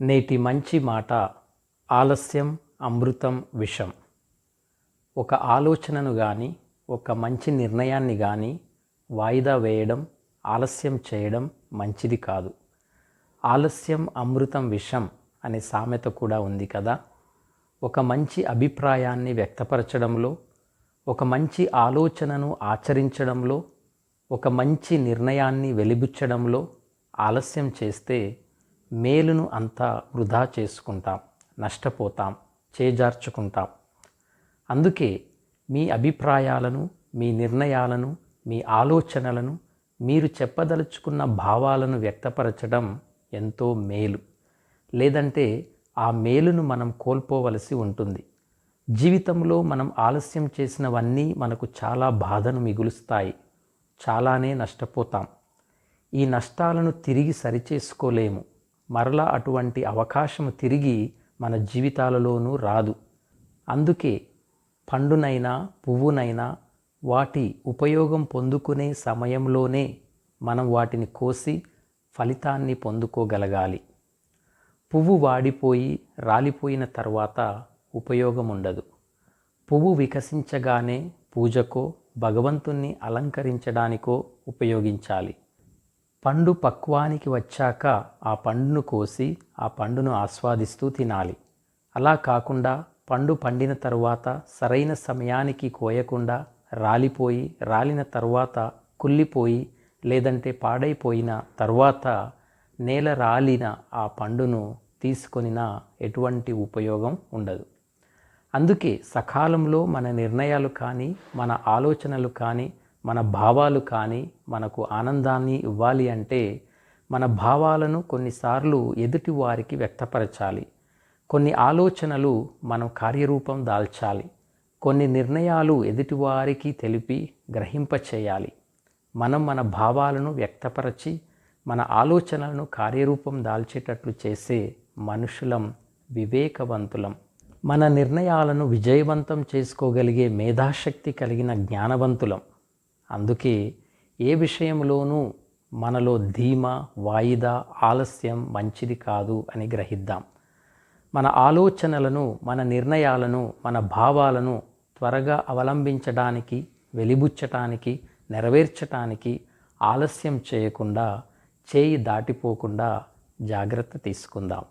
నేటి మంచి మాట ఆలస్యం అమృతం విషం. ఒక ఆలోచనను కానీ ఒక మంచి నిర్ణయాన్ని కానీ వాయిదా వేయడం ఆలస్యం చేయడం మంచిది కాదు. ఆలస్యం అమృతం విషం అనే సామెత కూడా ఉంది కదా. ఒక మంచి అభిప్రాయాన్ని వ్యక్తపరచడంలో ఒక మంచి ఆలోచనను ఆచరించడంలో ఒక మంచి నిర్ణయాన్ని వెలిబుచ్చడంలో ఆలస్యం చేస్తే మేలును అంతా వృధా చేసుకుంటాం నష్టపోతాం చేజార్చుకుంటాం. అందుకే మీ అభిప్రాయాలను మీ నిర్ణయాలను మీ ఆలోచనలను మీరు చెప్పదలుచుకున్న భావాలను వ్యక్తపరచడం ఎంతో మేలు. లేదంటే ఆ మేలును మనం కోల్పోవలసి ఉంటుంది. జీవితంలో మనం ఆలస్యం చేసినవన్నీ మనకు చాలా బాధను మిగులుస్తాయి. చాలానే నష్టపోతాం. ఈ నష్టాలను తిరిగి సరిచేసుకోలేము. మరలా అటువంటి అవకాశం తిరిగి మన జీవితాలలోనూ రాదు. అందుకే పండునైనా పువ్వునైనా వాటి ఉపయోగం పొందుకునే సమయంలోనే మనం వాటిని కోసి ఫలితాన్ని పొందుకోగలగాలి. పువ్వు వాడిపోయి రాలిపోయిన తర్వాత ఉపయోగం ఉండదు పువ్వు వికసించగానే పూజకో భగవంతుణ్ణి అలంకరించడానికో ఉపయోగించాలి. పండు పక్వానికి వచ్చాక ఆ పండును కోసి ఆ పండును ఆస్వాదిస్తూ తినాలి. అలా కాకుండా పండు పండిన తరువాత సరైన సమయానికి కోయకుండా రాలిపోయి రాలిన తర్వాత కుళ్ళిపోయి లేదంటే పాడైపోయిన తర్వాత నేల రాలిన ఆ పండును తీసుకొనిన ఎటువంటి ఉపయోగం ఉండదు. అందుకే సకాలంలో మన నిర్ణయాలు కానీ మన ఆలోచనలు కానీ మన భావాలు కానీ మనకు ఆనందాన్ని ఇవ్వాలి అంటే మన భావాలను కొన్నిసార్లు ఎదుటి వారికి వ్యక్తపరచాలి. కొన్ని ఆలోచనలు మనం కార్యరూపం దాల్చాలి. కొన్ని నిర్ణయాలు ఎదుటివారికి తెలిపి గ్రహింపచేయాలి. మనం మన భావాలను వ్యక్తపరచి మన ఆలోచనలను కార్యరూపం దాల్చేటట్లు చేసే మనుషులం వివేకవంతులం. మన నిర్ణయాలను విజయవంతం చేసుకోగలిగే మేధాశక్తి కలిగిన జ్ఞానవంతులం. అందుకే ఏ విషయంలోనూ మనలో ధీమ వాయిదా ఆలస్యం మంచిది కాదు అని గ్రహిద్దాం. మన ఆలోచనలను మన నిర్ణయాలను మన భావాలను త్వరగా అవలంబించడానికి వెలిబుచ్చటానికి నెరవేర్చటానికి ఆలస్యం చేయకుండా చేయి దాటిపోకుండా జాగ్రత్త తీసుకుందాం.